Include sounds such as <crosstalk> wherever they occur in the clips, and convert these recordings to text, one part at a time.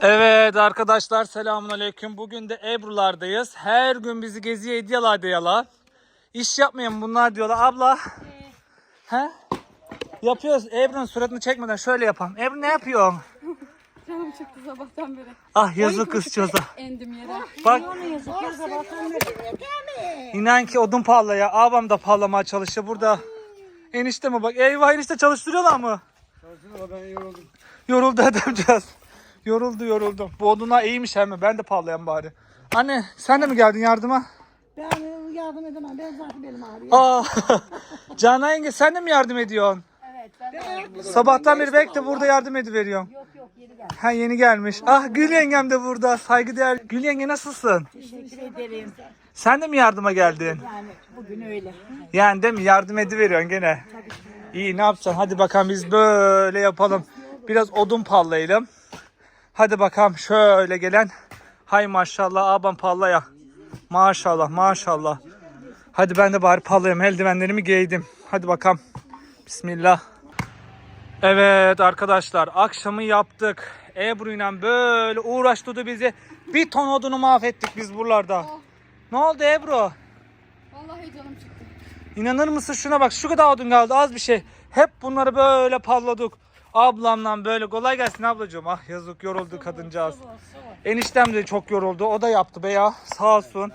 Evet arkadaşlar selamun aleyküm. Bugün de Ebru'lardayız. Her gün bizi geziye ediyorlar diyorlar. İş yapmayın bunlar diyorlar. Abla. He? Yapıyoruz. Ebru'nun suratını çekmeden şöyle yapalım. Ebru ne yapıyorsun? Canım çıktı sabahtan beri. Ah yazık kızcağıza. <laughs> Endim yere. Bak inan ki odun pahalı ya. Abam da parlamaya çalışıyor burada. Enişte mi bak? Eyvah enişte çalıştırıyorlar mı? ben yoruldum. Yoruldu adamcağız. Yoruldu yoruldu. Bu oduna iyiymiş hem Ben de pahalayayım bari. Anne sen de mi geldin yardıma? Ben yardım edemem. Ben zaten benim ağrıyor. Aa, <laughs> Canan yenge sen de mi yardım ediyorsun? Evet ben de Sabahtan beri bekle burada yardım ediveriyorsun. Yok yok yeni geldim. Ha yeni gelmiş. Ah Gül yengem de burada. Saygıdeğer. Gül yenge nasılsın? Teşekkür ederim. Sen de mi yardıma geldin? Yani bugün öyle. Yani değil mi? Yardım ediveriyorsun gene. İyi ne yapacaksın? Hadi bakalım biz böyle yapalım. Biraz odun pallayalım. Hadi bakalım şöyle gelen. Hay maşallah abam pallaya. Maşallah maşallah. Hadi ben de bari pallayayım. Eldivenlerimi giydim. Hadi bakalım. Bismillah. Evet arkadaşlar akşamı yaptık. Ebru ile böyle uğraştırdı bizi. Bir ton odunu mahvettik biz buralarda. Ne oldu Ebru? vallahi canım çıktı. İnanır mısın şuna bak şu kadar odun kaldı az bir şey. Hep bunları böyle palladık. Ablamla böyle kolay gelsin ablacığım. Ah yazık yoruldu kadıncağız. Eniştem de çok yoruldu. O da yaptı be ya. Sağ olsun.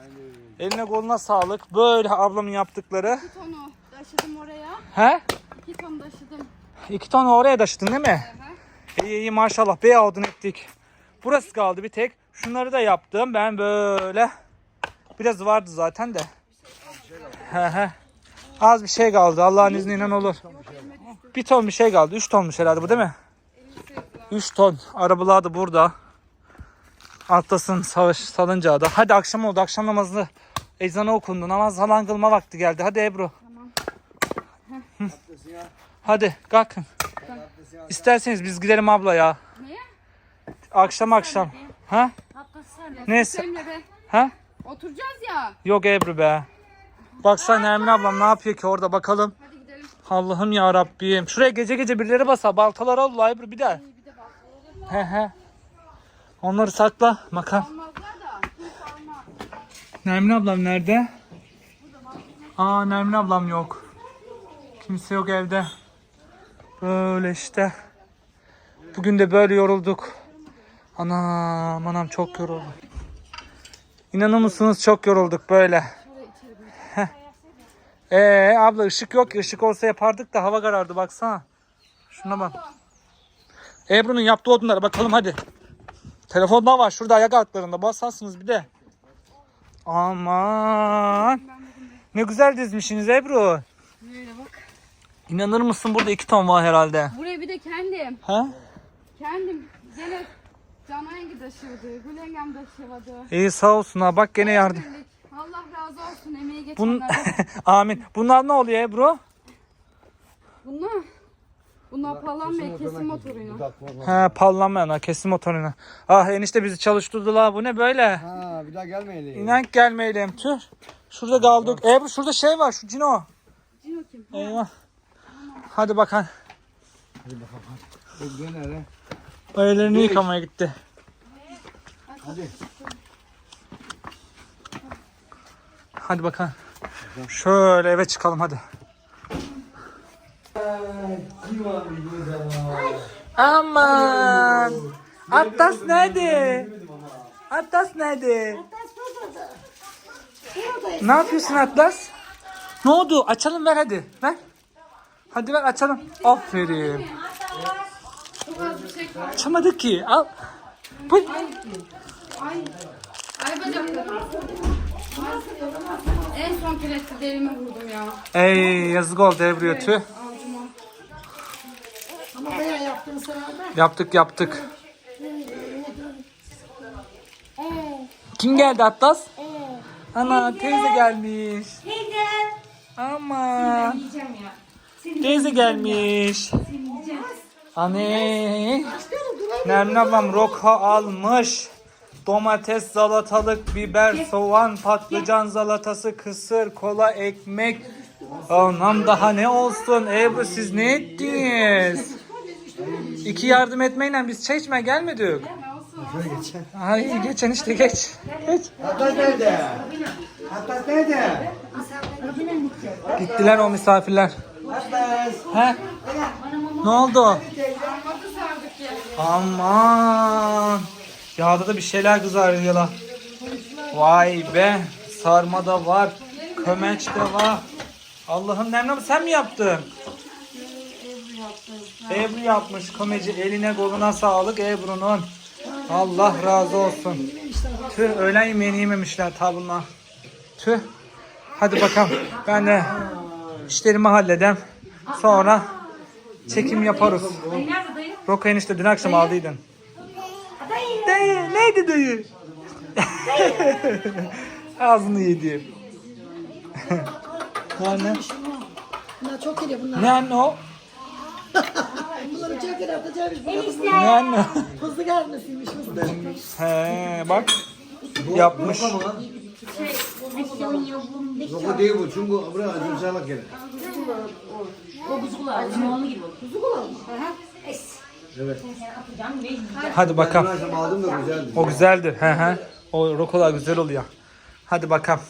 Eline koluna sağlık. Böyle ablamın yaptıkları. Bir tonu taşıdım oraya. He? İki ton taşıdım. İki tane oraya taşıdın değil mi? Aha. İyi iyi maşallah. Bey odun ettik. Burası kaldı bir tek. Şunları da yaptım. Ben böyle. Biraz vardı zaten de. He he. Az bir şey kaldı. Allah'ın izniyle olur. Bir ton bir şey kaldı. Üç tonmuş herhalde bu değil mi? Üç ton. Arabalar da burada. Atlasın savaş salıncağı da. Hadi akşam oldu. Akşam namazı ezanı okundu. Namaz falan kılma vakti geldi. Hadi Ebru. Hı. Hadi kalkın. İsterseniz biz gidelim abla ya. Neye? Akşam akşam. Ha? Neyse. Ha? Oturacağız ya. Yok Ebru be. Baksana Nermin ablam ne yapıyor ki orada bakalım. Allah'ım ya Rabbim. Şuraya gece gece birileri basa. Baltalar Allah Ebru bir de. Bir de bak. He he. Onları sakla. Makam. Nermin ablam nerede? Aa Nermin ablam yok. Kimse yok evde. Böyle işte. Bugün de böyle yorulduk. Anam anam çok yoruldum. İnanır mısınız çok yorulduk böyle. Ee abla ışık yok. Işık olsa yapardık da hava karardı baksana. Şuna bak. Ebru'nun yaptığı odunlara bakalım hadi. Telefonda var şurada ayak altlarında basarsınız bir de. Aman. Ne güzel dizmişsiniz Ebru. Böyle bak. İnanır mısın burada iki ton var herhalde. Buraya bir de kendim. Ha? Kendim. Gene Canan yenge taşıyordu. Gül yengem taşıyordu. İyi sağ olsun ha bak gene yardım. Birlik. Allah razı olsun emeği Bun... geçenlerden. <laughs> Amin. Bunlar ne oluyor Ebru? Bunlar Bunlar palanmaya kesim motoruyla. He pallanmayan ha kesim motoruna. Ah enişte bizi çalıştırdılar bu ne böyle? Ha bir daha gelmeyelim. İnan gelmeyelim tüh. Şurada kaldık. Ebru şurada şey var şu Cino. Cino kim? Eyvah. Hadi bakalım. Dön hele. O ellerini yıkamaya gitti. Hadi. Hadi bakalım. Şöyle eve çıkalım hadi. Aman. Atlas nerede? Atlas nerede? Ne yapıyorsun Atlas? Ne oldu? Açalım ver hadi. Ver. Hadi ver açalım. Aferin. Açamadık ki. Al. Bu. Ay bacaklarım. En son kilesi derime vurdum ya. Ey yazık oldu Ebru'ya tüh. Avcuma. Ama bayağı yaptın sana da. Yaptık yaptık. Kim geldi Atlas? Ana teyze gelmiş. Ama teyze gelmiş. Anne. Nermin ablam roka almış. Domates, salatalık, biber, soğan, patlıcan salatası, kısır, kola, ekmek. Anam daha ne olsun? Ebru siz ne ettiniz? İki yardım etmeyle biz çay içmeye gelmedik. Ay geçen işte geç. Geç. Hatta nerede? Hatta nerede? Gittiler o misafirler. He? Ne oldu? Aman. Yağda da bir şeyler kızarıyorlar. Vay be. Sarma da var. Kömeç de var. Allah'ım Nemre sen mi yaptın? Ebru yapmış komeci eline koluna sağlık Ebru'nun. Allah razı olsun. Tüh öğlen yemeğini yememişler tabunlar. Tüh. Hadi bakalım. Ben de işlerimi halledem. Sonra çekim yaparız. Roka enişte dün akşam aldıydın. Neydi dayı? Ağzını yedi. ne anne? Bunlar çok geliyor bunlar. Ne anne o? Bunları çok geliyor atacağım. Ne anne? Hızlı gelmesiymiş hızlı. He bak yapmış. Logo değil bu çünkü buraya acımsalak gelir. Evet. Hadi Ben bakalım. akşam aldım da güzeldi. O güzeldir. He he. O rokolar güzel oluyor. Hadi bakalım.